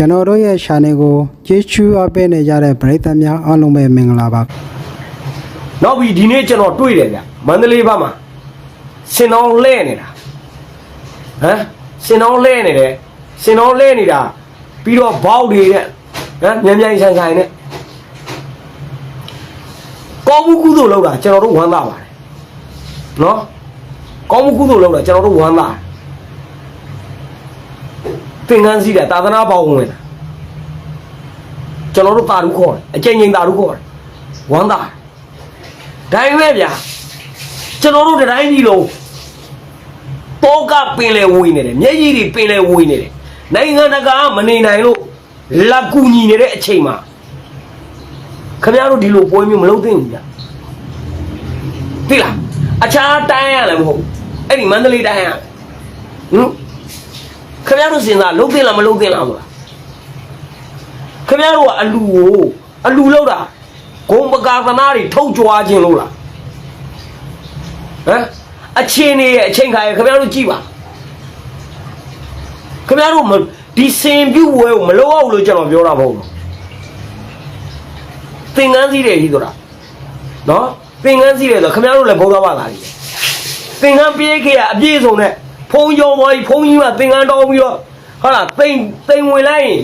ကျွန်တော်တို့ရဲ့ channel ကိုကြည့်ချူအပ်ပေးနေကြတဲ့ပရိသတ်များအားလုံးပဲမင်္ဂလာပါနောက်ပြီးဒီနေ့ကျွန်တော်တွေ့တယ်ဗျမန္တလေးဘက်မှာစင်တော်လဲနေတာဟမ်စင်တော်လဲနေတယ်စင်တော်လဲနေတာပြီးတော့ဘောက်တွေနဲ့ဟမ်မြန်မြန်ဆန်ဆန်နဲ့ကောင်းမှုကုသိုလ်လုပ်တာကျွန်တော်တို့ဝမ်းသာပါတယ်နော်ကောင်းမှုကုသိုလ်လုပ်တာကျွန်တော်တို့ဝမ်းသာတယ် သင်္ကန်းစီးတာသာသနာပေါင်းဝင်တာကျွန်တော်တို့တာရုခေါ်တယ်အကျဉ်းချင်းတာရုခေါ်တယ်ဝမ်းသာတယ်ဒါပေမဲ့ဗျာကျွန်တော်တို့တိုင်းပြည်လုံးတောကပင်လေဝေးနေတယ်မျက်ရည်တွေပင်လေဝေးနေတယ်နိုင်ငံတကာမနေနိုင်လို့လက်ကူညီနေတဲ့အချိန်မှာခင်ဗျားတို့ဒီလိုပွဲမျိုးမလုပ်သင့်ဘူးဗျာသိလားအခြားတိုင်းရလည်းမဟုတ်ဘူးအဲ့ဒီမန္တလေးတိုင်းရဟင် ခင်ဗျားတို့စဉ်းစားလုပ်သင့်လားမလုပ်သင့်လားမလားခင်ဗျားတို့ကအလူကိုအလူလောက်တာဂုံပကာသနာတွေထုတ်ကြွားခြင်းလို့လားဟမ်အချင်းနေရဲ့အချိန်ခါရဲ့ခင်ဗျားတို့ကြည့်ပါခင်ဗျားတို့မဒီစင်ပြုတ်ဝဲကိုမလုပ်အောင်လို့ကျွန်တော်ပြောတာမဟုတ်ဘူးသင်္ကန်းစည်းတယ်ကြီးဆိုတာနော်သင်္ကန်းစည်းတယ်ဆိုခင်ဗျားတို့လည်းဘုရားဘာသာကြီးသင်္ကန်းပြေးခဲ့ရအပြည့်စုံနဲ့ ဖုံကြောပေါ်ကြီးဖုံကြီးကသင်္ကန်းတောင်းပြီးတော့ဟာလားတိမ်တိမ်ဝင်လိုက်ရင်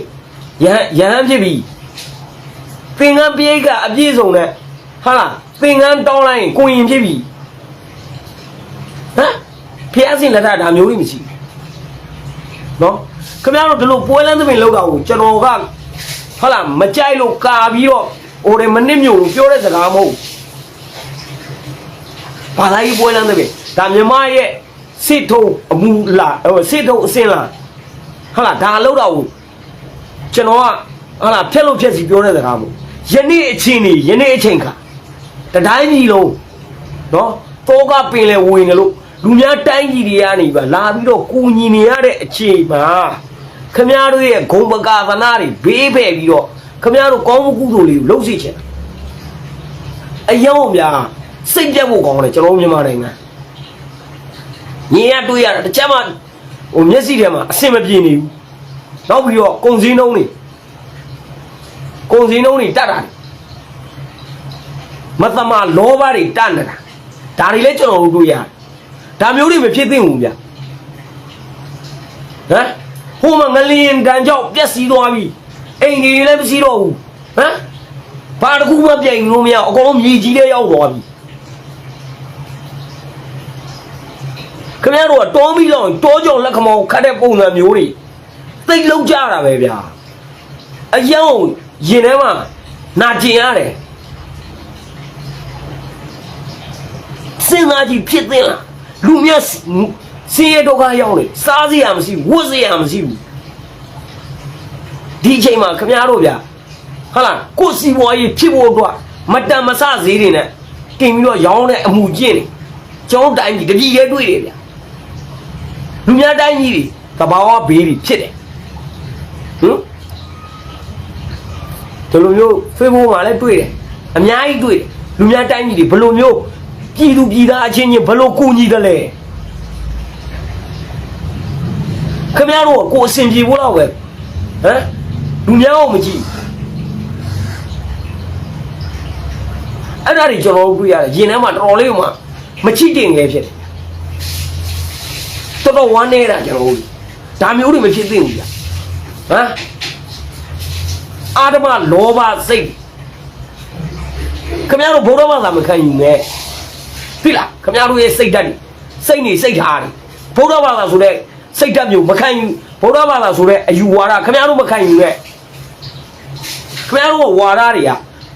ရဟန်းရဟန်းဖြစ်ပြီသင်္ကန်းပြေးကအပြည့်စုံနဲ့ဟာလားသင်္ကန်းတောင်းလိုက်ရင်ကိုရင်ဖြစ်ပြီဟမ်ဖျားစင်လက်ထဒါမျိုးကြီးမရှိဘူးနော်ခင်ဗျားတို့ဒီလိုပွဲလန်းသမင်လောက်တာကိုကျွန်တော်ကဟာလားမကြိုက်လို့ကာပြီးတော့ဟိုတယ်မနစ်မြို့လို့ပြောတဲ့စကားမဟုတ်ဘူးဘာသာရေးပွဲလန်းသမင်ဒါမြမရဲ့ စစ်ထုံအမူလာဟိုစစ်ထုံအစင်လာဟာလားဒါလောက်တာကိုကျွန်တော်ကဟာလားဖြက်လို့ဖြက်စီပြောတဲ့စကားမဟုတ်ဘူးယနေ့အချိန်นี่ယနေ့အချိန်ခါတတိုင်းကြီးလုံးနော်တောကပင်လေဝင်နေလို့လူများတိုင်းကြီးတွေကနေပါလာပြီးတော့ကူညီနေရတဲ့အချိန်မှာခမည်းတော်ရဲ့ဂုံပကာသနာတွေဘေးဖယ်ပြီးတော့ခမည်းတော်ကောင်းမှုကုသိုလ်တွေကိုလှုပ်စီချင်တာအယောင်များစိတ်ပြတ်ဖို့ကောင်းတယ်ကျွန်တော်မြန်မာနိုင်ငံ ညီရတွေ့ရတာတစ်ချက်မှဟိုမျက်စိထဲမှာအဆင်မပြေနေဘူးနောက်ပြီးတော့ကုံစင်းနှုံးတွေကုံစင်းနှုံးတွေတတ်တာမသမလောဘတွေတတ်နေတာဒါတွေလည်းကျွန်တော်တို့တွေ့ရတယ်ဒါမျိုးတွေမဖြစ်သင့်ဘူးဗျဟမ်ဟိုမှာငလျင်တန်ကြောက်ပြက်စီးသွားပြီအိမ်ကြီးလည်းမရှိတော့ဘူးဟမ်ဘာတစ်ခုမှပြိုင်လို့မရအောင်အကုန်လုံးမြေကြီးလေးရောက်သွားပြီ ခင်ဗျားတို့ကတောမီလောက်ရင်တောကြောင်လက်ခမောင်ခတ်တဲ့ပုံစံမျိုးတွေသိလောက်ကြတာပဲဗျာအယောင်ရင်ထဲမှာနာကျင်ရတယ်စဉ်းစားကြည့်ဖြစ်သင့်လားလူမြတ်စင်းရဒုက္ခရောက်နေစားစရာမရှိဘူးဝတ်စရာမရှိဘူးဒီအချိန်မှာခမများတို့ဗျဟာလားကိုယ်စီပွားရေးဖြစ်ဖို့အတွက်မတန်မဆဈေးတွေနဲ့တင်ပြီးတော့ရောင်းတဲ့အမှုကျင့်နေကျောင်းတိုင်းကြီးတပြည်ရဲတွေ့တယ်ဗျ လူများတိုင်းကြီးတွေတဘာဝဘေးတွေဖြစ်တယ်ဟမ်ဒီလိုမျိုး Facebook မှာလည်းတွေ့တယ်အများကြီးတွေ့တယ်လူများတိုင်းကြီးတွေဘယ်လိုမျိုးပြည်သူပြည်သားအချင်းချင်းဘယ်လိုကူညီတယ်လဲခင်ဗျားတို့ကကိုယ်အစဉ်ပြေဖို့တော့ပဲဟမ်လူများအောင်မကြည့်အဲ့ဒါတွေကျွန်တော်တို့တွေ့ရတယ်ရင်ထဲမှာတော်တော်လေးမှမချိတင်ငယ်ဖြစ်တယ် တော်တော်ဝမ်းနေတာကျွန်တော်တို့ဒါမျိုးတွေမဖြစ်သင့်ဘူးဗျာဟမ်အာဓမလောဘစိတ်ခမရတို့ဘုရားဘာသာမခံယူနဲ့သိလားခမရတို့ရဲ့စိတ်ဓာတ်တွေစိတ်နေစိတ်ထားတွေဘုရားဘာသာဆိုတဲ့စိတ်ဓာတ်မျိုးမခံယူဘုရားဘာသာဆိုတဲ့အယူဝါဒခမရတို့မခံယူနဲ့ခမရတို့ဝါဒတွေက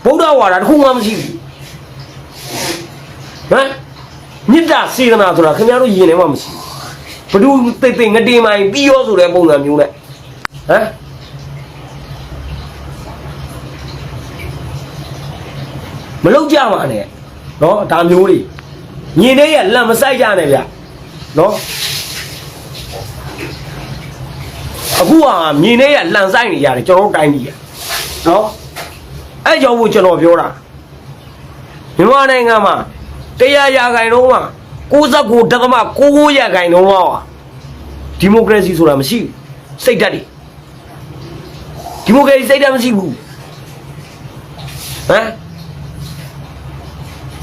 ဘုရားဝါဒတစ်ခုမှမရှိဘူးဟမ်မေတ္တာစေတနာဆိုတာခမရတို့ယင်ထဲမှာမရှိဘူး ဘဒူတိတ်တိတ်ငတေမိုင်ပြီးရောဆိုတဲ့ပုံစံမျိုးနဲ့ဟမ်မလောက်ကြပါနဲ့နော်ဒါမျိုးတွေညင်တဲ့ရလက်မဆိုင်ကြနဲ့ဗျနော်အခုဟာမြင်နေရလှန်ဆိုင်နေရတယ်ကျွန်တော်တိုင်းပြည်ရနော်အဲ့ကြောင့်ဘုကျွန်တော်ပြောတာမြန်မာနိုင်ငံမှာတရားရာဂိုင်တော့မှာ 69ဒသမ99ရာခိုင်နှုန်းလောက်ဟာဒီမိုကရေစီဆိုတာမရှိဘူးစိတ်ဓာတ်တွေဒီမိုကရေစီစိတ်ဓာတ်မရှိဘူးဟမ်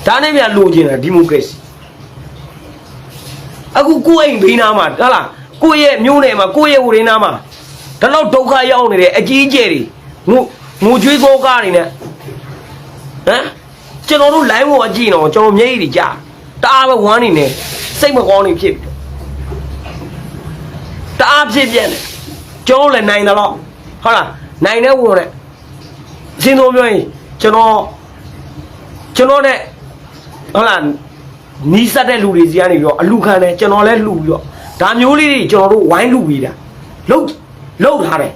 ဒါနဲ့မြန်လိုချင်တာဒီမိုကရေစီအခုကိုယ့်အိမ်ဘေးနားမှာဟုတ်လားကိုယ့်ရဲ့မျိုးနယ်မှာကိုယ့်ရဲ့ဟိုရင်းနားမှာဒါတော့ဒုက္ခရောက်နေတယ်အကြီးအကျယ်တွေငိုငိုကြွေးသောကားနေနဲ့ဟမ်ကျွန်တော်တို့ line ပေါ်အကြည့်တော့ကျွန်တော်မျက်ရည်တွေကြာ တအားပဲဝမ်းနေနေစိတ်မကောင်းနေဖြစ်ပြီတအားဖြစ်ပြက်နေကျွန်တော်လည်းနိုင်တယ်တော့ဟုတ်လားနိုင်တဲ့ဝင်နဲ့အရှင်းဆုံးပြောရင်ကျွန်တော်ကျွန်တော်နဲ့ဟုတ်လားနီးစပ်တဲ့လူတွေစီကနေပြီးတော့အလူခံတယ်ကျွန်တော်လည်းလှူပြီးတော့ဒါမျိုးလေးတွေကျွန်တော်တို့ဝိုင်းလှူပြီးတာလှုပ်လှုပ်ထားတယ်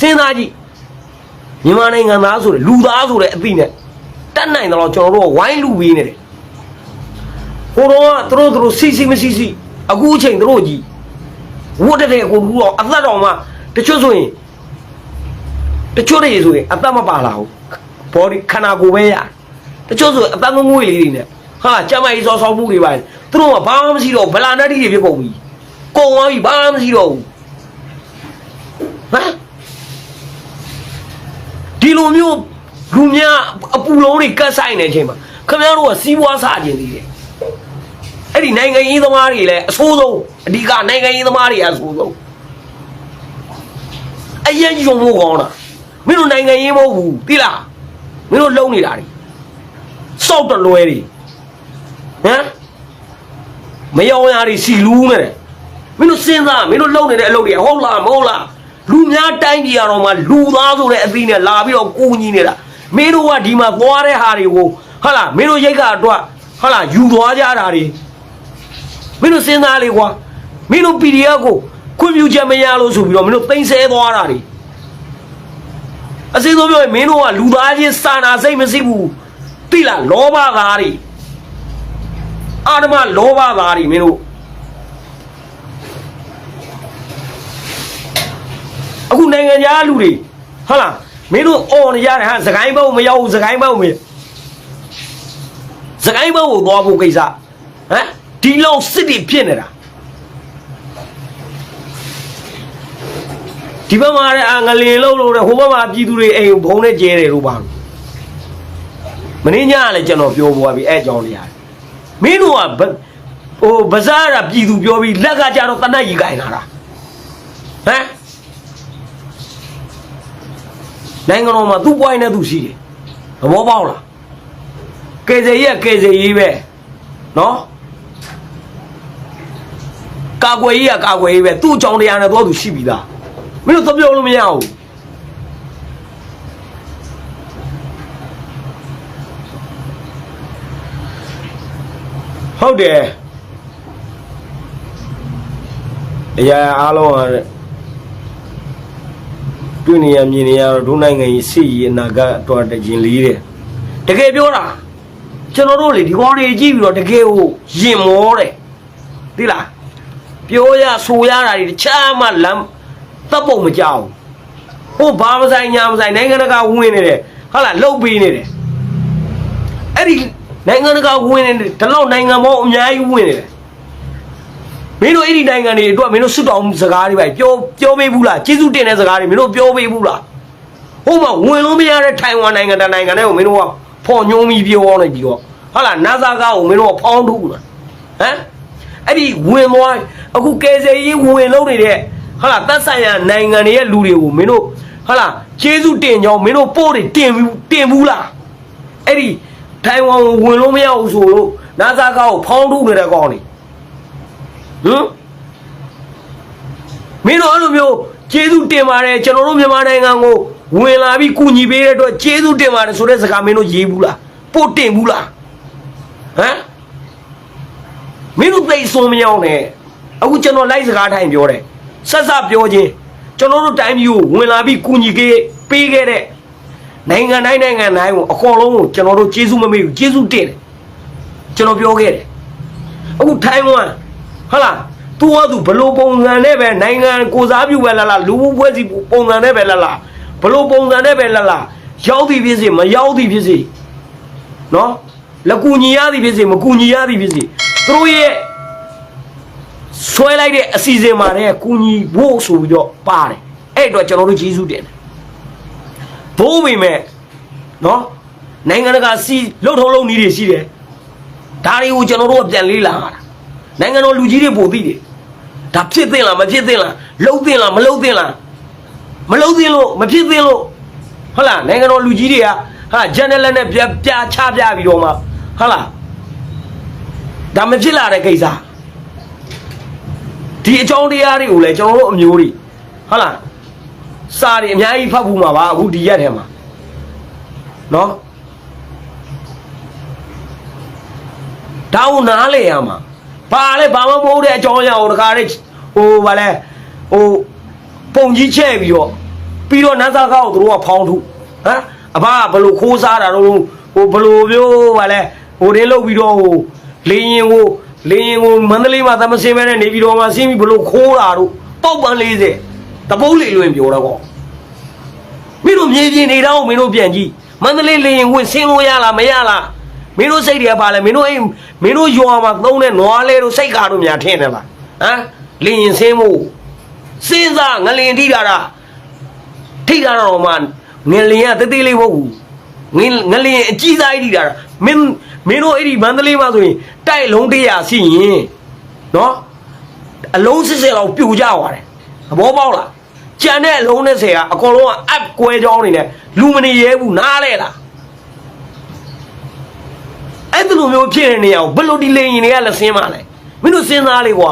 စဉ်းစားကြည့်မြန်မာနိုင်ငံသားဆိုတဲ့လူသားဆိုတဲ့အသိနဲ့တတ်နိုင်တော့ကျွန်တော်တို့ကဝိုင်းလှူပြီးနေတယ် ဟိုတော့ကသူတို့သူတို့စီစီမရှိစီအခုအချိန်သူတို့ကြီးဝတ်တဲ့ကိုလူတော့အသက်တော်မှတချို့ဆိုရင်တချို့တွေဆိုရင်အသက်မပါလာဘူးဘောဒီခန္ဓာကိုယ်ပဲရတချို့ဆိုရင်အသက်ငငွေ့လေးတွေနဲ့ဟာကြမ်းမကြီးစောဆောင်းမှုတွေပါသူတို့ကဘာမှမရှိတော့ဗလာနတ်တွေဖြစ်ကုန်ပြီကုံသွားပြီဘာမှမရှိတော့ဘူးဟမ်ဒီလိုမျိုးလူများအပူလုံးတွေကတ်ဆိုင်နေတဲ့အချိန်မှာခင်ဗျားတို့ကစီးပွားစားခြင်းသေးတယ် အဲ့ဒီနိုင်ငံရေးသမားတွေလည်းအဆိုးဆုံးအဓိကနိုင်ငံရေးသမားတွေအဆိုးဆုံးအရင်ကြီးုံမို့ကောင်းတာမင်းတို့နိုင်ငံရေးမဟုတ်ဘူးသိလားမင်းတို့လုံနေတာတွေစောက်တလွဲတွေဟမ်မယောင်ရတွေစီလူးနေတယ်မင်းတို့စဉ်းစားမင်းတို့လုံနေတဲ့အလုပ်တွေဟုတ်လားမဟုတ်လားလူများတိုင်းပြည်ရတော့မှလူသားဆိုတဲ့အသီးနဲ့လာပြီးတော့ကိုကြီးနေတာမင်းတို့ကဒီမှာသွားတဲ့ဟာတွေကိုဟာလားမင်းတို့ရိတ်ကအတွက်ဟာလားယူသွားကြတာတွေ မင်းတို့စဉ်းစားလေကွာမင်းတို့ PDF ကိုခွင့်ပြုချက်မရလို့ဆိုပြီးတော့မင်းတို့သိမ်းဆဲသွားတာတွေအစိမ်းဆုံးပြောရင်မင်းတို့ကလူသားချင်းစာနာစိတ်မရှိဘူးသိလားလောဘသားတွေအာဓမလောဘသားတွေမင်းတို့အခုနိုင်ငံခြားလူတွေဟုတ်လားမင်းတို့အော်နေရတယ်ဟာစကိုင်းဘုံမရောက်ဘူးစကိုင်းဘုံမစကိုင်းဘုံကိုသွားဖို့ကိစ္စဟမ် ဒီလောက်စစ်တွေဖြစ်နေတာဒီဘက်မှာလည်းအငလင်လုံးလို့တဲ့ဟိုဘက်မှာပြည်သူတွေအိမ်ဘုံနဲ့ကျဲတယ်လို့ပါလို့မင်းညကလည်းကျွန်တော်ပြောပေါ်ပြီအဲ့အကြောင်းလေးရတယ်မင်းတို့ကဘဟိုဗဇာရပြည်သူပြောပြီးလက်ကကြတော့တနတ်ကြီးကိုင်လာတာဟမ်နိုင်ငံတော်မှာသူ့ပွိုင်းနဲ့သူရှိတယ်သဘောပေါက်လားကယ်ဆယ်ရေးကကယ်ဆယ်ရေးပဲနော် ကာကွယ်ရေးကကာကွယ်ရေးပဲသူ့အကြောင်းတရားနဲ့တော့သူရှိပြီသားမင်းတို့သပြောလို့မရဘူးဟုတ်တယ်အရာအားလုံးကတွေ့နေရမြင်နေရတော့ဒုနိုင်ငံကြီးစစ်ရေးအနာဂတ်အတွက်တကျင်လေးတယ်တကယ်ပြောတာကျွန်တော်တို့လေဒီကောင်တွေကြည့်ပြီးတော့တကယ်ကိုရင်မောတယ်သိလား ပြောရဆိုရတာတွေတခြားမှလမ်းတပ်ပုံမကြောက်ဟိုဘာမဆိုင်ညာမဆိုင်နိုင်ငံတကာဝင်နေတယ်ဟုတ်လားလှုပ်ပေးနေတယ်အဲ့ဒီနိုင်ငံတကာဝင်နေတယ်ဒီလောက်နိုင်ငံပေါင်းအများကြီးဝင်နေတယ်မင်းတို့အဲ့ဒီနိုင်ငံတွေအတွက်မင်းတို့စွတ်တောင်းစကားတွေပဲပြောပြောပေးဘူးလားကျေးဇူးတင်တဲ့စကားတွေမင်းတို့ပြောပေးဘူးလားဟိုမှာဝင်လို့မရတဲ့ထိုင်ဝမ်နိုင်ငံတနိုင်ငံတွေကိုမင်းတို့ကဖော်ညုံပြီးပြောနေပြီးတော့ဟုတ်လားနာဇာကာကိုမင်းတို့ကဖောင်းထုတ်လားဟမ် အဲ့ဒီဝင်သွားအခုကယ်ဆယ်ရေးဝင်လုံးနေတဲ့ဟုတ်လားသက်ဆိုင်ရာနိုင်ငံတွေရဲ့လူတွေကိုမင်းတို့ဟုတ်လားကျေးဇူးတင်ကြောင်းမင်းတို့ပို့တွေတင်ဘူးတင်ဘူးလားအဲ့ဒီထိုင်ဝမ်ကိုဝင်လို့မရဘူးဆိုလို့နာဇာကာကိုဖောင်းထုတ်နေတဲ့ကောင်တွေဟမ်မင်းတို့အဲ့လိုမျိုးကျေးဇူးတင်ပါတယ်ကျွန်တော်တို့မြန်မာနိုင်ငံကိုဝင်လာပြီးကူညီပေးတဲ့အတွက်ကျေးဇူးတင်ပါတယ်ဆိုတဲ့စကားမင်းတို့ရေးဘူးလားပို့တင်ဘူးလားဟမ် မင်းတို့သိစွန်မရောက်နဲ့အခုကျွန်တော်လိုက်စကားထိုင်ပြောတယ်ဆက်ဆက်ပြောချင်းကျွန်တော်တို့တိုင်းပြည်ကိုဝင်လာပြီးကူညီခဲ့ပေးခဲ့တဲ့နိုင်ငံတိုင်းနိုင်ငံတိုင်းကိုအကုန်လုံးကိုကျွန်တော်တို့ကျေးဇူးမမေ့ဘူးကျေးဇူးတင်တယ်ကျွန်တော်ပြောခဲ့တယ်အခုထိုင်ဝမ်ဟုတ်လားသူကသူဘလို့ပုံစံနဲ့ပဲနိုင်ငံကိုစားပြုပဲလားလားလူမှုဖွဲ့စည်းပုံစံနဲ့ပဲလားလားဘလို့ပုံစံနဲ့ပဲလားလားရောက်သည်ဖြစ်စေမရောက်သည်ဖြစ်စေနော်လကူညီရသည်ဖြစ်စေမကူညီရသည်ဖြစ်စေ သူတို့ရဲ့ဆွဲလိုက်တဲ့အစီအစဉ်မှာတည်းကူညီဖို့ဆိုပြီးတော့ပါတယ်အဲ့အတွက်ကျွန်တော်တို့ကျေးဇူးတင်တယ်သို့ပေမဲ့နော်နိုင်ငံတကာစီလှုပ်ထုံးလုံးနည်းတွေရှိတယ်ဒါတွေကိုကျွန်တော်တို့ကပြန်လေးလာရတာနိုင်ငံတော်လူကြီးတွေပို့သိတယ်ဒါဖြစ်သင့်လားမဖြစ်သင့်လားလှုပ်သင့်လားမလှုပ်သင့်လားမလှုပ်သင့်လို့မဖြစ်သင့်လို့ဟုတ်လားနိုင်ငံတော်လူကြီးတွေကဟာဂျန်နယ်လက်နဲ့ပြပြချပြပြီးတော့မှဟုတ်လား ဒါမဖြစ်လာတဲ့ကိစ္စဒီအကြောင်းတရားတွေကိုလည်းကျွန်တော်တို့အမျိုးတွေဟုတ်လားစာတွေအများကြီးဖတ်ဘူးမှာပါအခုဒီရက်ထဲမှာနော်ဒါကိုနားလေရမှာဘာလဲဘာမှမဟုတ်တဲ့အကြောင်းအရာကိုတခါလေးဟိုဗာလဲဟိုပုံကြီးချဲ့ပြီးတော့ပြီးတော့နတ်သားကောက်ကိုသူတို့ကဖောင်းထုဟမ်အဘကဘလို့ခိုးစားတာတော့ဟိုဘလို့မျိုးဗာလဲဟိုတင်းလုတ်ပြီးတော့ဟို လင်းရင်ကိုလင်းရင်ကိုမန္တလေးမှာသမစင်းမဲနဲ့နေပြီးတော့မှဆင်းပြီးဘလို့ခိုးတာတို့တောက်ပန်း40တပုတ်လေးလွင်ပြောတော့ကောမင်းတို့မြေပြင်နေတော့မင်းတို့ပြန်ကြည့်မန္တလေးလင်းရင်ဝင်ဆင်းလို့ရလားမရလားမင်းတို့စိတ်တွေကပါလဲမင်းတို့အိမ်မင်းတို့ရွာမှာသုံးတဲ့နွားလေးတို့စိတ်ကားတို့များထင်တယ်လားဟမ်လင်းရင်ဆင်းဖို့စဉ်းစားငလင်ထိတာတာထိတာတော့မှငလင်ကတသေးလေးမဟုတ်ဘူးငင်ငလင်အကြီးစားကြီးထိတာမင်း မင်းတို့အဲ့ဒီမန္တလေးမှာဆိုရင်တိုက်လုံးတရာစီရင်နော်အလုံးစစ်စစ်လောက်ပြိုကြသွားတယ်သဘောပေါက်လားကြံတဲ့အလုံးနဲ့ဆယ်ကအကောင်လုံးကအပ်ကွဲကြောင်းနေနဲ့လူမနေရဲဘူးနားလဲလားအဲ့ဒီလိုမျိုးဖြစ်နေနေအောင်ဘယ်လိုဒီလေရင်တွေကလည်းဆင်းမလဲမင်းတို့စဉ်းစားလေကွာ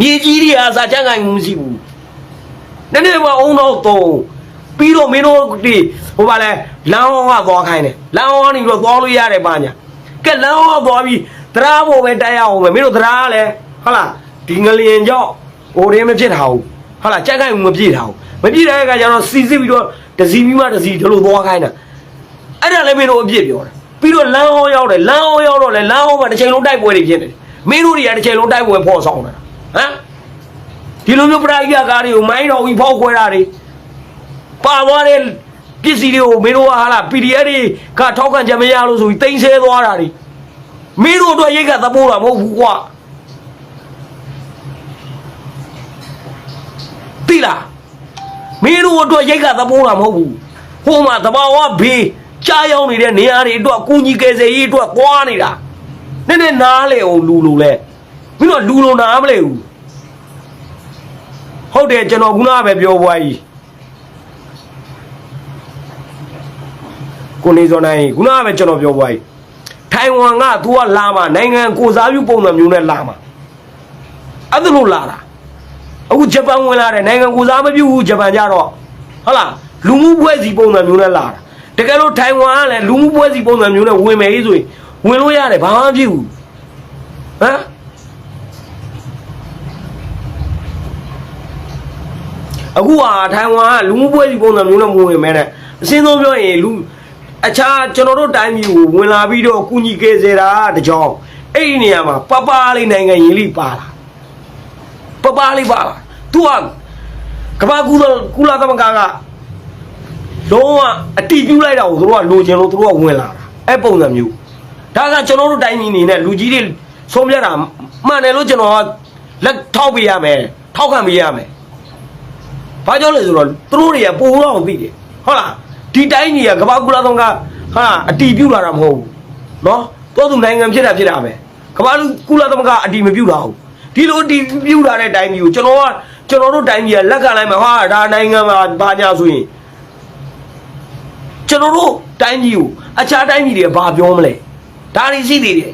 မြေကြီးတွေအားစာချမ်းကိုင်မှုမရှိဘူးနည်းနည်းမအောင်တော့တော့ပြီးတော့မင်းတို့ဒီဟိုပါလဲလမ်းဟောင်းကသွားခိုင်းတယ်လမ်းဟောင်းကနေပြီးတော့သွားလို့ရတယ်ပါညာ ကဲလမ်းဟောင်းကသွားပြီးတရားပေါ်ပဲတိုက်ရအောင်ပဲမင်းတို့တရားကလည်းဟုတ်လားဒီငလျင်ကြောင့်ဟိုတည်းမဖြစ်တာဘူးဟုတ်လားကြက်ကိုင်မှုမပြည့်တာဘူးမပြည့်တဲ့အခါကျတော့စီစစ်ပြီးတော့တစီပြီးမှတစီဒီလိုသွားခိုင်းတာအဲ့ဒါလည်းမင်းတို့အပြစ်ပြောတယ်ပြီးတော့လမ်းဟောင်းရောက်တယ်လမ်းဟောင်းရောက်တော့လေလမ်းဟောင်းမှာတစ်ချိန်လုံးတိုက်ပွဲတွေဖြစ်နေတယ်မင်းတို့တွေကတစ်ချိန်လုံးတိုက်ပွဲဖော်ဆောင်နေတာဟမ်ဒီလိုမျိုးပရိယာကားတွေကိုမိုင်းတော်ပြီးဖောက်ခွဲတာတွေပါသွားတဲ့ ပစ္စည်းတွေကိုမင်းတို့ကဟာလား PDF တွေကထောက်ခံချက်မရလို့ဆိုပြီးတင်ဆဲသွားတာတွေမင်းတို့အတွက်ရိတ်ကသပိုးတာမဟုတ်ဘူးကွာတိလားမင်းတို့အတွက်ရိတ်ကသပိုးတာမဟုတ်ဘူးဟိုမှာတဘာဝဘေးကြားရောက်နေတဲ့နေရာတွေအတွက်ကုညီကယ်ဆယ်ရေးအတွက်သွားနေတာနည်းနည်းနားလေအောင်လူလိုလဲမင်းတို့လူလိုနားမလဲဘူးဟုတ်တယ်ကျွန်တော်ခုနကပဲပြောပွားကြီး ကိုနေစောနိုင်ခုနကပဲကျွန်တော်ပြောပွားပြီထိုင်ဝမ်က तू ကလာမှာနိုင်ငံကိုစားပြုပုံစံမျိုးနဲ့လာမှာအဲ့ဒါလို့လာတာအခုဂျပန်ဝင်လာတယ်နိုင်ငံကိုစားမပြုဘူးဂျပန်ကြတော့ဟုတ်လားလူမှုဖွဲ့စည်းပုံစံမျိုးနဲ့လာတာတကယ်လို့ထိုင်ဝမ်ကလည်းလူမှုဖွဲ့စည်းပုံစံမျိုးနဲ့ဝင်မယ်ဆိုရင်ဝင်လို့ရတယ်ဘာမှမဖြစ်ဘူးဟမ်အခုဟာထိုင်ဝမ်ကလူမှုဖွဲ့စည်းပုံစံမျိုးနဲ့မဝင်မဲနဲ့အစင်းဆုံးပြောရင်လူ အခြားကျွန်တော်တို့တိုင်းပြည်ကိုဝင်လာပြီးတော့ကုညီကယ်ဆယ်တာတကြောင်အဲ့ဒီနေရာမှာပပလေးနိုင်ငံရင်းလိပါလာပပလေးပါလာသူကကမ္ဘာကူလာကူလာသမဂ္ဂကလုံးဝအတီးပြူလိုက်တာကိုသူတို့ကလိုချင်လို့သူတို့ကဝင်လာတာအဲ့ပုံစံမျိုးဒါကကျွန်တော်တို့တိုင်းပြည်နေနဲ့လူကြီးတွေဆုံးဖြတ်တာမှန်တယ်လို့ကျွန်တော်ကလက်ထောက်ပေးရမယ်ထောက်ခံပေးရမယ်ဘာကြောင့်လဲဆိုတော့သူတို့တွေကပိုတော့သိတယ်ဟုတ်လား ဒီတိုင်းကြီးကကမ္ဘာကုလသမဂ္ဂဟာအတီးပြုတ်လာတာမဟုတ်ဘူးနော်တော့သူနိုင်ငံဖြစ်တာဖြစ်တာပဲကမ္ဘာကုလသမဂ္ဂအတီးမပြုတ်တာဟုတ်ဒီလိုအတီးပြုတ်လာတဲ့တိုင်းကြီးကိုကျွန်တော်ကကျွန်တော်တို့တိုင်းကြီးကလက်ခံလိုက်မှာဟာဒါနိုင်ငံမှာဘာညာဆိုရင်ကျွန်တော်တို့တိုင်းကြီးကိုအခြားတိုင်းကြီးတွေကဘာပြောမလဲဒါတွေရှိသေးတယ်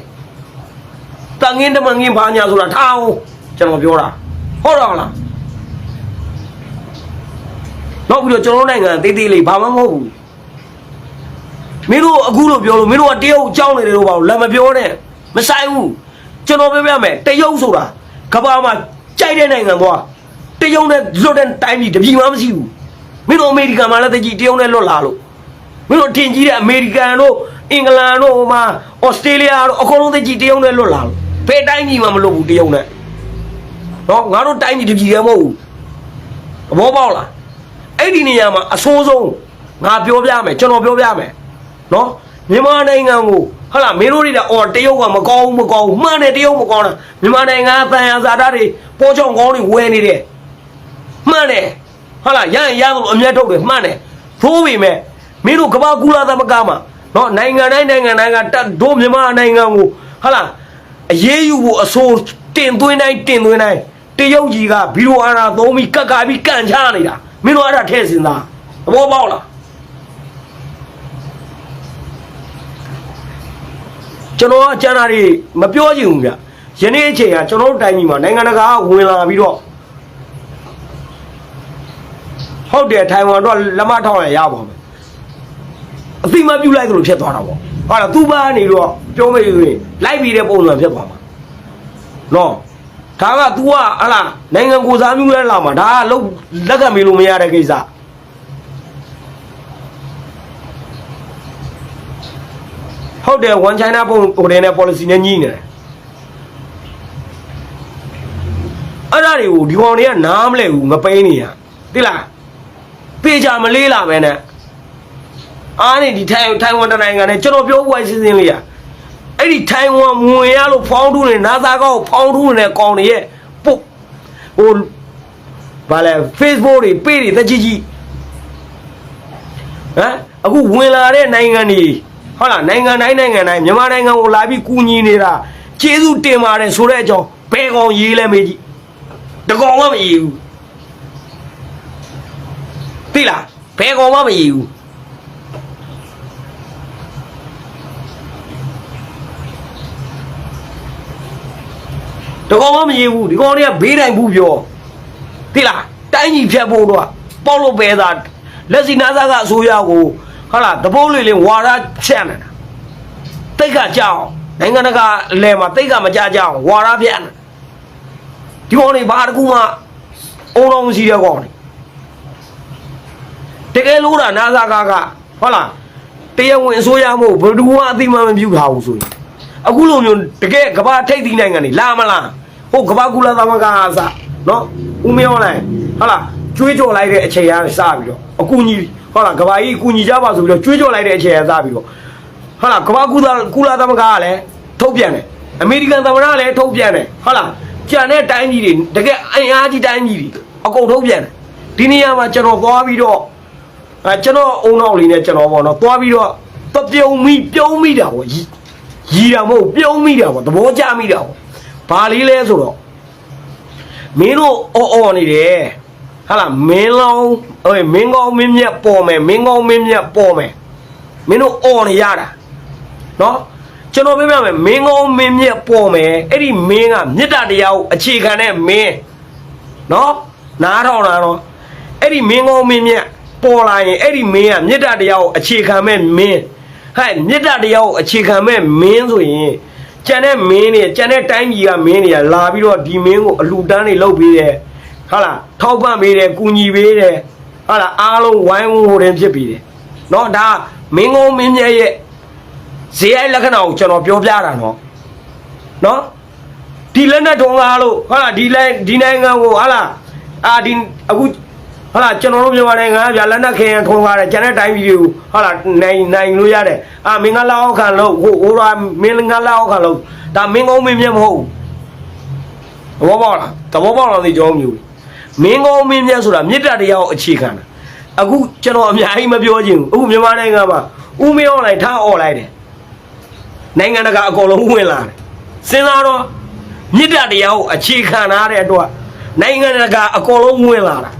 တန်ငင်းတမငင်းဘာညာဆိုတာထားအောင်ကျွန်တော်ပြောတာဟုတ်တော့မလားနောက်ပြီးတော့ကျွန်တော်တို့နိုင်ငံတေးသေးလေးဘာမှမဟုတ်ဘူး မင်းတို့အခုလို့ပြောလို့မင်းတို့ကတရုတ်ကြောင်းနေတယ်လို့ပါလို့လက်မပြောနဲ့မဆိုင်ဘူးကျွန်တော်ပြောပြမယ်တရုတ်ဆိုတာကမ္ဘာမှာကြိုက်တဲ့နိုင်ငံသွားတရုတ်နဲ့လွတ်တဲ့တိုင်းပြည်တပြည်မှမရှိဘူးမင်းတို့အမေရိကန်မှာလည်းတကြီးတရုတ်နဲ့လွတ်လာလို့မင်းတို့ထင်ကြီးတဲ့အမေရိကန်တို့အင်္ဂလန်တို့ဟိုမှာဩစတြေးလျတို့အကုန်လုံးတကြီးတရုတ်နဲ့လွတ်လာလို့ဘယ်တိုင်းပြည်မှမလွတ်ဘူးတရုတ်နဲ့နော်ငါတို့တိုင်းပြည်တပြည်လည်းမဟုတ်ဘူးသဘောပေါက်လားအဲ့ဒီနေရာမှာအဆိုးဆုံးငါပြောပြမယ်ကျွန်တော်ပြောပြမယ် နော်မြန်မာနိုင်ငံကိုဟုတ်လားမင်းတို့တွေကအော်တရုတ်ကမကောင်းဘူးမကောင်းဘူးမှန်တယ်တရုတ်မကောင်းတာမြန်မာနိုင်ငံကတန်ရာဇာတာတွေပေါ်ချောင်းကောင်းတွေဝယ်နေတယ်မှန်တယ်ဟုတ်လားရရင်ရသလိုအမျက်ထုတ်တယ်မှန်တယ်သိုးပေမဲ့မင်းတို့ကမ္ဘာကူလာသမဂမှာနော်နိုင်ငံတိုင်းနိုင်ငံတိုင်းကတက်ဒို့မြန်မာနိုင်ငံကိုဟာလားအရေးယူဖို့အဆိုးတင်သွင်းတိုင်းတင်သွင်းတိုင်းတရုတ်ကြီးကဘီရိုအာနာသုံးပြီးကက်ကပြီးကန်ချနေတာမင်းတို့အဲ့ဒါထည့်စင်သားသဘောပေါက်လား ကျွန်တော်ကကျန်တာတွေမပြောချင်ဘူးဗျယနေ့အချိန်ကကျွန်တော်တို့တိုင်းပြည်မှာနိုင်ငံတကာကဝင်လာပြီးတော့ဟုတ်တယ်ထိုင်ဝမ်တော့လက်မထောက်ရရပါမယ်အသိမပြုတ်လိုက်သလိုဖြစ်သွားတာပေါ့ဟာလားသူ့ဘာနေတော့ပြောမေးဆိုရင်လိုက်ပြီးတဲ့ပုံစံဖြစ်သွားမှာနော်ဒါက तू ကဟလာနိုင်ငံကိုစားမှုလဲလာမှာဒါကလုံးလက်ကမေးလို့မရတဲ့ကိစ္စ ဟုတ်တယ် one china ပုံဟိုတဲ့နဲ့ policy နဲ့ညှိနေတယ်အဲ့ဒါတွေကိုဒီကောင်တွေကနားမလဲဘူးမပိန်းနေရသိလားပေချာမလေးလာပဲနဲ့အားနေဒီထိုင်ထိုင်ဝမ်တနိုင်ငံနဲ့ကျွန်တော်ပြောပွားစီစဉ်လေးရအဲ့ဒီထိုင်ဝမ်ဝင်ရလို့ဖောင်းထူးနေနာသာကောက်ဖောင်းထူးနေတဲ့ကောင်တွေရဲ့ပုတ်ဟိုဘာလဲ Facebook တွေ page တွေတကြီးကြီးဟမ်အခုဝင်လာတဲ့နိုင်ငံတွေ ဟုတ်လားနိုင်ငံတိုင်းနိုင်ငံတိုင်းမြန်မာနိုင်ငံကိုလာပြီးကူညီနေတာကျေးဇူးတင်ပါတယ်ဆိုတဲ့အကြောင်းဘယ်ကောင်ရေးလဲမေးကြည့်တကောင်မှမရေးဘူးသိလားဘယ်ကောင်မှမရေးဘူးတကောင်မှမရေးဘူးဒီကောင်တွေကဘေးတိုင်ဘူးပြောသိလားတိုင်းကြီးဖြတ်ဖို့တော့ပေါက်လို့ပဲသားလက်စီနာသားကအစိုးရကို ဟာလားတပိုးလေးလေးဝါရချက်နေတာတိတ်ကကြောက်နိုင်ငံတကာအလဲမှာတိတ်ကမကြကြအောင်ဝါရပြတ်နေဒီကောင်တွေဘာတကူမှအုံတော်မရှိတဲ့ကောင်တွေတကယ်လို့တာနာသာကကဟုတ်လားတရားဝင်အစိုးရမို့ဘယ်သူမှအသိမှမပြုထားဘူးဆိုရင်အခုလိုမျိုးတကယ်ကမ္ဘာထိပ်သီးနိုင်ငံတွေလာမလားဟုတ်ကမ္ဘာကုလသမဂ္ဂအစနော်ဦးမေအောင်လိုက်ဟုတ်လားကျွေးကြော်လိုက်တဲ့အချိန်ကစပြီးတော့အကူကြီး ဟုတ်လားကမ္ဘာကြီးအကူကြီးကြပါဆိုပြီးတော့ကျွေးကြော်လိုက်တဲ့အချိန်ကစပြီးတော့ဟုတ်လားကမ္ဘာကုလကုလသမဂ္ဂကလည်းထုတ်ပြန်တယ်အမေရိကန်သမ္မတကလည်းထုတ်ပြန်တယ်ဟုတ်လားကြံတဲ့တိုင်းပြည်တွေတကယ်အင်အားကြီးတိုင်းပြည်တွေအကုန်ထုတ်ပြန်တယ်ဒီနေရာမှာကျွန်တော်သွားပြီးတော့အဲကျွန်တော်အုံနောက်လေးနဲ့ကျွန်တော်ပေါ့နော်သွားပြီးတော့တပြုံမိပြုံးမိတာပေါ့ရီရီတာမဟုတ်ပြုံးမိတာပေါ့သဘောကျမိတာပေါ့ဘာလေးလဲဆိုတော့မင်းတို့အော်အော်နေတယ် ဟာလားမင်းလောင်းဟိုမင်းကောင်းမင်းမြတ်ပေါ်မယ်မင်းကောင်းမင်းမြတ်ပေါ်မယ်မင်းတို့အော်နေရတာနော်ကျွန်တော်ပြောပြမယ်မင်းကောင်းမင်းမြတ်ပေါ်မယ်အဲ့ဒီမင်းကမေတ္တာတရားကိုအခြေခံတဲ့မင်းနော်နားထောင်တာတော့အဲ့ဒီမင်းကောင်းမင်းမြတ်ပေါ်လာရင်အဲ့ဒီမင်းကမေတ္တာတရားကိုအခြေခံမဲ့မင်းဟဲ့မေတ္တာတရားကိုအခြေခံမဲ့မင်းဆိုရင်ကျန်တဲ့မင်းတွေကျန်တဲ့တိုင်းပြည်ကမင်းတွေကလာပြီးတော့ဒီမင်းကိုအလှူဒန်းတွေလုပ်ပေးတယ် ဟုတ်လားထောက်ပံ့ပေးတယ်ကူညီပေးတယ်ဟုတ်လားအားလုံးဝိုင်းဝန်းဟိုတင်ဖြစ်ပြီးတယ်နော်ဒါမင်းကုန်းမင်းမြတ်ရဲ့ဇေယျလက္ခဏာကိုကျွန်တော်ပြောပြတာနော်နော်ဒီလက်နဲ့ထုံကားလို့ဟုတ်လားဒီလက်ဒီနိုင်ငံကိုဟုတ်လားအာဒီအခုဟုတ်လားကျွန်တော်တို့မြန်မာနိုင်ငံကဗျာလက်နက်ခဲရင်ထုံကားတယ်ကျန်တဲ့တိုင်းပြည်တွေကိုဟုတ်လားနိုင်နိုင်လို့ရတယ်အာမင်းကလောက်ခံလို့ဟိုဟိုကမင်းကလောက်ခံလို့ဒါမင်းကုန်းမင်းမြတ်မဟုတ်ဘူးသဘောပေါက်လားသဘောပေါက်လားဒီကြောမျိုး မင်းကုန်းမင်းမြတ်ဆိုတာမေတ္တာတရားကိုအခြေခံတာအခုကျွန်တော်အများကြီးမပြောချင်ဘူးအခုမြန်မာနိုင်ငံမှာဥမင်းအွန်လိုင်းထားអော်လိုက်တယ်နိုင်ငံတကာအကုန်လုံးဝင်လာတယ်စဉ်းစားတော့မြစ်တာတရားကိုအခြေခံထားတဲ့အတွက်နိုင်ငံတကာအကုန်လုံးဝင်လာတာ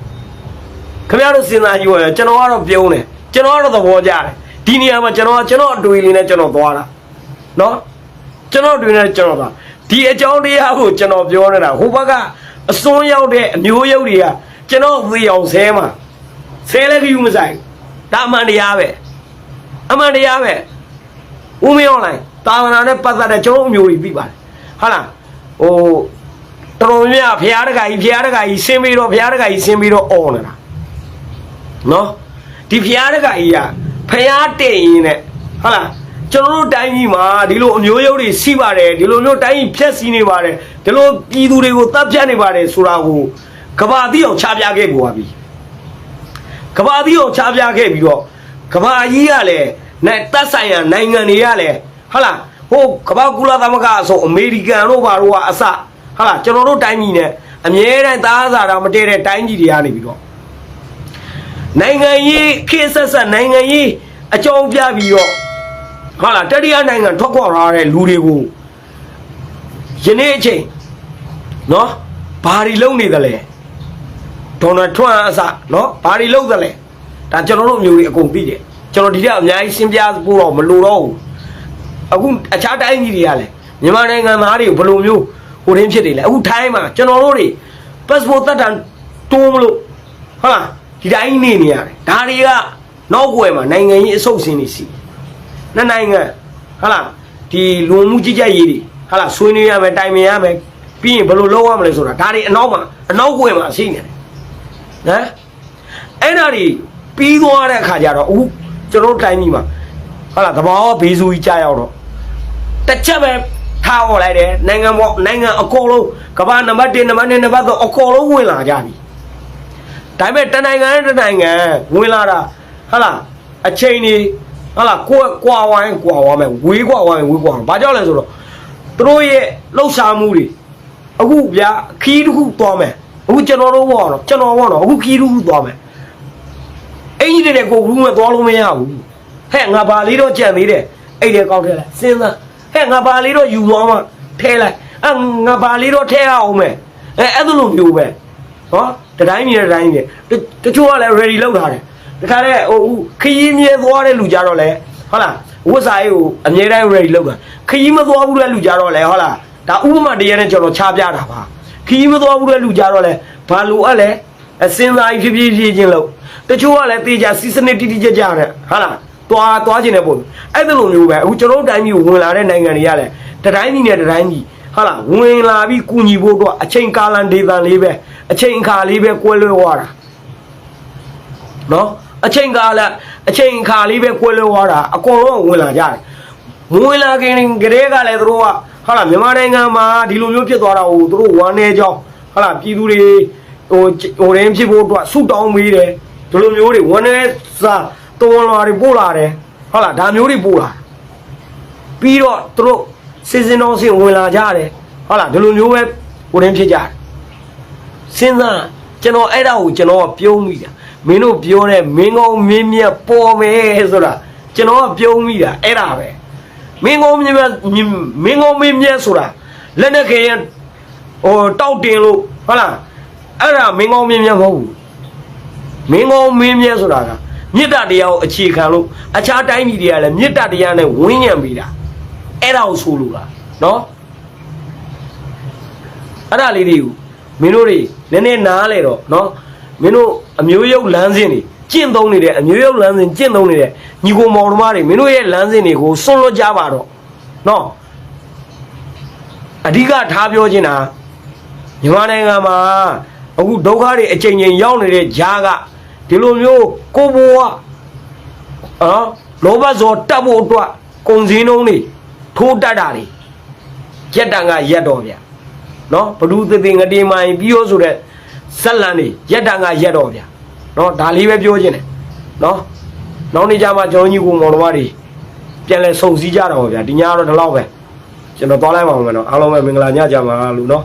ခင်ဗျားတို့စဉ်းစားကြည့်ရကျွန်တော်ကတော့ပြုံးတယ်ကျွန်တော်ကတော့သဘောကျတယ်ဒီနေရာမှာကျွန်တော်ကကျွန်တော်အတွေ့အလေးနဲ့ကျွန်တော်သွားတာနော်ကျွန်တော်အတွေ့နဲ့ကျွန်တော်သွားဒီအကြောင်းတရားကိုကျွန်တော်ပြောနေတာဟိုဘက်က အစွန်းရောက်တဲ့အမျိုးရုပ်တွေကကျွန်တော်သေအောင်ဆဲမှာဆဲလည်းကြည့်မဆိုင်ဒါအမှန်တရားပဲအမှန်တရားပဲဦးမင်းအွန်လိုင်းတာဝနာနဲ့ပတ်သက်တဲ့ကျွန်တော်အမျိုးကြီးပြီးပါတယ်ဟုတ်လားဟိုတော်တော်များများဖျားတကာကြီးဖျားတကာကြီးဆင်းပြီးတော့ဖျားတကာကြီးဆင်းပြီးတော့អော်နေတာနော်ဒီဖျားတကာကြီးကဖျားတင်ရင်နဲ့ဟုတ်လား ကျွန်တော်တို့တိုင်းကြီးမှာဒီလိုအမျိုးရုပ်တွေစီးပါတယ်ဒီလိုမျိုးတိုင်းကြီးဖြက်စီးနေပါတယ်ဒီလိုပြည်သူတွေကိုတပ်ဖြတ်နေပါတယ်ဆိုတာကိုကဘာတိအောင်ချပြခဲ့ပေါ်ပါပြီကဘာသီးကိုချပြခဲ့ပြီးတော့ကဘာကြီးကလည်းနဲ့တက်ဆိုင်ရာနိုင်ငံတွေကလည်းဟုတ်လားဟိုကဘာကုလသမဂ္ဂအဆိုအမေရိကန်တို့ဘာတို့ကအစဟုတ်လားကျွန်တော်တို့တိုင်းပြည်နဲ့အမြဲတမ်းသားစားတာမတည့်တဲ့တိုင်းပြည်တွေကနေပြီးတော့နိုင်ငံရေးခေတ်ဆက်ဆက်နိုင်ငံရေးဟအကြောင်းပြပြီးတော့ ဟာလာတတိယနိုင်ငံထွက်ခွာလာတဲ့လူတွေကိုယနေ့အချိန်နော်ဘာတွေလုပ်နေသလဲဒေါ်နယ်ထရန့်အစနော်ဘာတွေလုပ်သလဲဒါကျွန်တော်တို့မျိုးတွေအကုန်သိတယ်ကျွန်တော်ဒီတက်အများကြီးရှင်းပြဖို့တော့မလိုတော့ဘူးအခုအခြားတိုင်းကြီးတွေကလည်းမြန်မာနိုင်ငံသားတွေကိုဘယ်လိုမျိုးဟိုရင်းဖြစ်နေလဲအခုထိုင်းမှာကျွန်တော်တို့တွေ passport တက်တန်တိုးမလို့ဟုတ်လားဒီတိုင်းနေနေရတယ်ဒါတွေကနောက်ွယ်မှာနိုင်ငံကြီးအဆုတ်စင်းနေစီ နှစ်နိုင်ငံဟုတ်လားဒီလူမှုကြီးကြပ်ရေးတွေဟုတ်လားဆွေးနွေးရမယ်တိုင်ပင်ရမယ်ပြီးရင်ဘယ်လိုလုပ်ရမလဲဆိုတာဒါတွေအနောက်မှာအနောက်ွယ်မှာရှိနေတယ်နော်အဲ့ဒါတွေပြီးသွားတဲ့အခါကျတော့အခုကျွန်တော်တို့တိုင်းပြည်မှာဟုတ်လားသဘာဝဘေးဆိုးကြီးကြာရောက်တော့တစ်ချက်ပဲထားဟော်လိုက်တယ်နိုင်ငံပေါ်နိုင်ငံအကုန်လုံးကမ္ဘာနံပါတ်1နံပါတ်2နံပါတ်3အကုန်လုံးဝင်လာကြပြီဒါပေမဲ့တနိုင်ငံနဲ့တနိုင်ငံဝင်လာတာဟုတ်လားအချိန်ကြီး ဟုတ်လားကိုယ်ကွာဝိုင်းကွာဝါမယ်ဝေးကွာဝိုင်းဝေးကွာဘာကြောင့်လဲဆိုတော့သူတို့ရဲ့လှုပ်ရှားမှုတွေအခုဗျာခီးတစ်ခုသွားမယ်အခုကျွန်တော်တို့ဘောတော့ကျွန်တော်ဘောတော့အခုခီးတစ်ခုသွားမယ်အင်ကြီးတဲ့ကိုဘူးမဲ့သွားလို့မရဘူးဟဲ့ငါဘာလေးတော့ကြံသေးတယ်အဲ့ဒီကောက်ထဲလိုက်စဉ်းစားဟဲ့ငါဘာလေးတော့ယူသွားမှထဲလိုက်အငါဘာလေးတော့ထဲအောင်မယ်အဲအဲ့လိုမျိုးပဲဟောတတိုင်းမြေတတိုင်းမြေတချို့ကလည်း ready လောက်ထားတယ် တခါတည်းဟိုခရီးမြဲသွားတဲ့လူကြတော့လေဟုတ်လားဝတ်စာရေးကိုအမြဲတမ်း ready လောက်တာခရီးမသွားဘူးတဲ့လူကြတော့လေဟုတ်လားဒါဥပမာတရားနဲ့ကျွန်တော်ချပြတာပါခရီးမသွားဘူးတဲ့လူကြတော့လေဘာလို့အဲ့လဲအစင်းသားကြီးဖြည်းဖြည်းဖြည်းချင်းလို့တချို့ကလည်းတေချာစီစနစ်တိတိကျကျနဲ့ဟာလားတွားတွားခြင်းတဲ့ပုံအဲ့ဒါလိုမျိုးပဲအခုကျွန်တော်တို့တိုင်းပြည်ကိုဝင်လာတဲ့နိုင်ငံတွေကလည်းတတိုင်းပြည်နဲ့တတိုင်းပြည်ဟာလားဝင်လာပြီးကူညီဖို့တော့အချိန်ကာလဒေသလေးပဲအချိန်အခါလေးပဲကွဲလွဲသွားတာနော် အချိန်ကာလအချိန်အခါလေးပဲကွဲလွဲသွားတာအကုန်လုံးဝင်လာကြတယ်ဝင်လာခင်ကလေးကလည်းသူတို့ကဟာလားမြန်မာနိုင်ငံမှာဒီလိုမျိုးဖြစ်သွားတာကိုသူတို့ဝမ်းနေကြောင်းဟာလားပြည်သူတွေဟိုဟိုရင်းဖြစ်ဖို့အတွက်ဆုတောင်းပေးတယ်ဒီလိုမျိုးတွေဝန်းနေစာတော်လာတွေပို့လာတယ်ဟုတ်လားဒါမျိုးတွေပို့လာပြီးတော့သူတို့စီစဉ်တော်စင်ဝင်လာကြတယ်ဟုတ်လားဒီလိုမျိုးပဲကိုရင်းဖြစ်ကြတယ်စဉ်းစားကျွန်တော်အဲ့ဒါကိုကျွန်တော်ကပြုံးမိတာ မင်းတို့ပြောတဲ့မင်းကောင်းမင်းမြတ်ပေါ်မယ်ဆိုတာကျွန်တော်ကပြုံးမိတာအဲ့ဒါပဲမင်းကောင်းမင်းမြတ်မင်းကောင်းမင်းမြတ်ဆိုတာလက်နဲ့ခဲရင်ဟိုတောက်တင်လို့ဟုတ်လားအဲ့ဒါမင်းကောင်းမင်းမြတ်မဟုတ်ဘူးမင်းကောင်းမင်းမြဲဆိုတာကမေတ္တာတရားကိုအခြေခံလို့အခြားတိုင်းပြည်တွေကလည်းမေတ္တာတရားနဲ့ဝန်းညံပေးတာအဲ့ဒါကိုဆိုလိုတာနော်အဲ့ဒါလေးတွေကိုမင်းတို့တွေနည်းနည်းနားလေတော့နော် မင်းတို့အမျိုးရုပ်လမ်းစဉ်တွေကျင့်သုံးနေတဲ့အမျိုးရုပ်လမ်းစဉ်ကျင့်သုံးနေတဲ့ညီကိုမောင်နှမတွေမင်းတို့ရဲ့လမ်းစဉ်တွေကိုစွန့်လွတ်ကြပါတော့နော်အဓိကထားပြောချင်တာမြန်မာနိုင်ငံမှာအခုဒုက္ခတွေအချိန်ချင်းရောက်နေတဲ့ဂျားကဒီလိုမျိုးကိုဘိုးကနော်လောဘဇောတက်ဖို့အတွက်ကုံစင်းနှုံးတွေထိုးတက်တာတွေရက်တန်ကရက်တော်ဗျာနော်ဘဒုသေသေငတေမိုင်ပြီးရောဆိုတဲ့ ဇက်လန်တွေရက်တန်ကရက်တော်ဗျာနော်ဒါလေးပဲပြောခြင်းတယ်နော်နောက်နေ့ကျမှကျွန်တော်ညီကိုမောင်တော်မတွေပြန်လဲစုံစည်းကြတော့ဗျာဒီညကတော့ဒီလောက်ပဲကျွန်တော်သွားလိုက်ပါဦးမယ်နော်အားလုံးပဲမင်္ဂလာညကြပါလို့နော်